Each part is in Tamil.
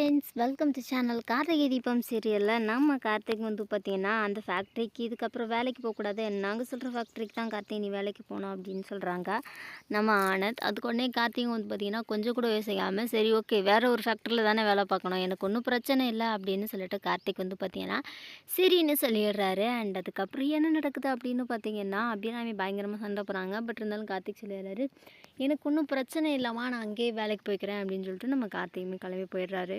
Friends welcome to channel Karthigai Deepam சீரியலில் நம்ம கார்த்திக் வந்து பார்த்தீங்கன்னா அந்த ஃபேக்ட்ரிக்கு இதுக்கப்புறம் வேலைக்கு போகக்கூடாது. நாங்கள் சொல்கிற ஃபேக்ட்ரிக்கு தான் கார்த்திக் நீ வேலைக்கு போகணும் அப்படின்னு சொல்கிறாங்க நம்ம ஆனந்த் அதுக்கு உடனே கார்த்திக் வந்து பார்த்தீங்கன்னா கொஞ்சம் கூட யோசிக்காமல் சரி ஓகே வேறு ஒரு ஃபேக்ட்ரியில் தானே வேலை பார்க்கணும். எனக்கு ஒன்றும் பிரச்சனை இல்லை அப்படின்னு சொல்லிட்டு கார்த்திக் வந்து பார்த்தீங்கன்னா சரின்னு சொல்லிடுறாரு. அண்ட் அதுக்கப்புறம் என்ன நடக்குது அப்படின்னு பார்த்தீங்கன்னா அபிராமி பயங்கரமாக சண்டை போகிறாங்க பட் இருந்தாலும் கார்த்திக் சொல்லிடுறாரு எனக்கு ஒன்றும் பிரச்சனை இல்லைம்மா நான் அங்கேயே வேலைக்கு போய்க்கிறேன் அப்படின்னு சொல்லிட்டு நம்ம கார்த்திகமே கிளம்பி போயிடுறாரு.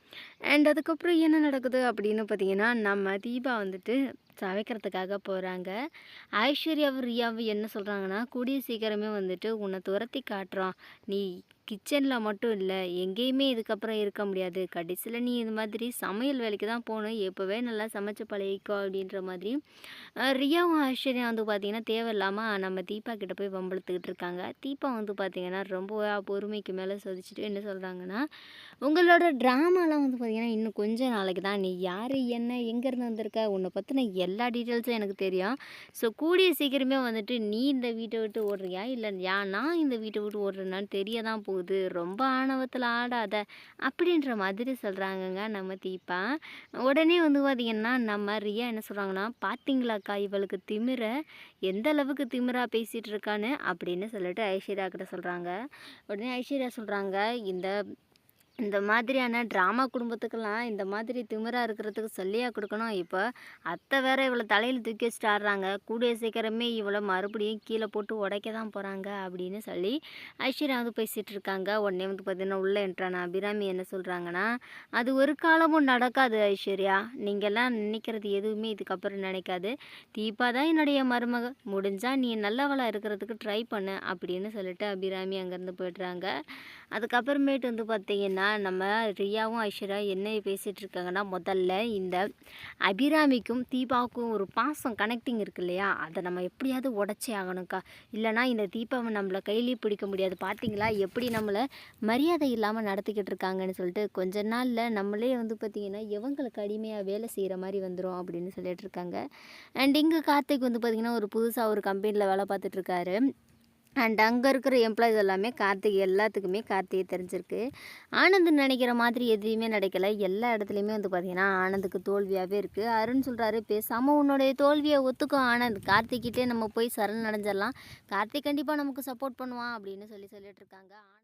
அண்ட் அதுக்கப்புறம் என்ன நடக்குது அப்படின்னு பார்த்தீங்கன்னா நம்ம தீபா வந்துட்டு சமைக்கிறதுக்காக போகிறாங்க ஐஸ்வர்யாவும் ரியாவும் என்ன சொல்கிறாங்கன்னா கூடிய சீக்கிரமே வந்துட்டு உன்னை துரத்தி காட்டுறோம் நீ கிச்சனில் மட்டும் இல்லை எங்கேயுமே இதுக்கப்புறம் இருக்க முடியாது. கடைசியில் நீ இது மாதிரி சமையல் வேலைக்கு தான் போகணும். எப்போவே நல்லா சமைச்சு பழகிக்கோ அப்படின்ற மாதிரி. ரியாவும் ஐஸ்வர்யா வந்து பார்த்திங்கன்னா தேவையில்லாமல் நம்ம தீபா கிட்ட போய் வம்பளத்துக்கிட்டு இருக்காங்க. தீபா வந்து பார்த்திங்கன்னா ரொம்ப பொறுமைக்கு மேலே சோதிச்சுட்டு என்ன சொல்கிறாங்கன்னா உங்களோட ட்ராமாலாம் வந்து பார்த்திங்கன்னா இன்னும் கொஞ்சம் நாளைக்கு தான். நீ யார் என்ன எங்கேருந்து வந்திருக்க உன்னை பற்றின எல்லா டீட்டெயில்ஸும் எனக்கு தெரியும். ஸோ கூடிய சீக்கிரமே வந்துட்டு நீ இந்த வீட்டை விட்டு ஓடுறியா? இல்லை யா நான் இந்த வீட்டை விட்டு ஓடுறேன்னான்னு தெரிய தான் போகுது. ரொம்ப ஆணவத்தில் ஆடாத. அப்படின்ற மாதிரி சொல்கிறாங்கங்க நம்ம தீபா. உடனே வந்து பார்த்திங்கன்னா நம்ம ரியா என்ன சொல்கிறாங்கன்னா பார்த்தீங்களாக்கா இவளுக்கு திமிர? எந்த அளவுக்கு திமிரா பேசிகிட்டு இருக்கான்னு? அப்படின்னு சொல்லிட்டு ஐஸ்வர்யா கிட்ட சொல்கிறாங்க உடனே ஐஸ்வர்யா சொல்கிறாங்க இந்த இந்த மாதிரியான ட்ராமா குடும்பத்துக்கெல்லாம் இந்த மாதிரி திமிரா இருக்கிறதுக்கு சொல்லியாக கொடுக்கணும். இப்போ அத்தை வேற இவ்வளோ தலையில் தூக்கி வச்சுட்டு ஆடுறாங்க. கூடிய சீக்கிரமே இவ்வளோ மறுபடியும் கீழே போட்டு உடைக்க தான் போகிறாங்க அப்படின்னு சொல்லி ஐஸ்வர்யா வந்து பேசிகிட்டு இருக்காங்க. உடனே வந்து பார்த்தீங்கன்னா உள்ளே என்ட்ரான அபிராமி என்ன சொல்கிறாங்கன்னா அது ஒரு காலமும் நடக்காது ஐஸ்வர்யா. நீங்கள்லாம் நினைக்கிறது எதுவுமே இதுக்கப்புறம் நினைக்காது. தீபா தான் என்னுடைய மருமக. முடிஞ்சால் நீ நல்லவளாக இருக்கிறதுக்கு ட்ரை பண்ணு அப்படின்னு சொல்லிட்டு அபிராமி அங்கேருந்து போய்ட்றாங்க. அதுக்கப்புறமேட்டு வந்து பார்த்திங்கன்னா நம்ம ரியாவும் ஐஸ்வர்யா என்ன பேசிகிட்டு இருக்காங்கன்னா முதல்ல இந்த அபிராமிக்கும் தீபாவுக்கும் ஒரு பாசம் கனெக்டிங் இருக்கு இல்லையா அதை நம்ம எப்படியாவது உடச்சே ஆகணும்க்கா. இல்லைனா இந்த தீபாவை நம்மளை கையிலேயே பிடிக்க முடியாது. பார்த்தீங்களா எப்படி நம்மளை மரியாதை இல்லாமல் நடத்திக்கிட்டு இருக்காங்கன்னு சொல்லிட்டு கொஞ்ச நாளில் நம்மளே வந்து பார்த்திங்கன்னா எவங்களுக்கு அடிமையாக வேலை செய்கிற மாதிரி வந்துடும் அப்படின்னு சொல்லிட்டு இருக்காங்க. அண்ட் இங்கே கார்த்திக் வந்து பார்த்திங்கன்னா ஒரு புதுசாக ஒரு கம்பெனியில் வேலை பார்த்துட்ருக்காரு அண்ட் அங்கே இருக்கிற எம்ப்ளாயிஸ் எல்லாமே கார்த்திக் எல்லாத்துக்குமே கார்த்திகை தெரிஞ்சிருக்கு. ஆனந்த் நினைக்கிற மாதிரி எதுவுமே நடக்கலை. எல்லா இடத்துலையுமே வந்து பார்த்திங்கன்னா ஆனந்துக்கு தோல்வியாகவே இருக்குது அருண் சொல்கிறாரு பேசாமல் உன்னுடைய தோல்வியை ஒத்துக்கும் ஆனந்த். கார்த்திக்கிட்டே நம்ம போய் சரண் அடைஞ்சிடலாம் கார்த்திக் கண்டிப்பாக நமக்கு சப்போர்ட் பண்ணுவான் அப்படின்னு சொல்லி சொல்லிட்டு இருக்காங்க.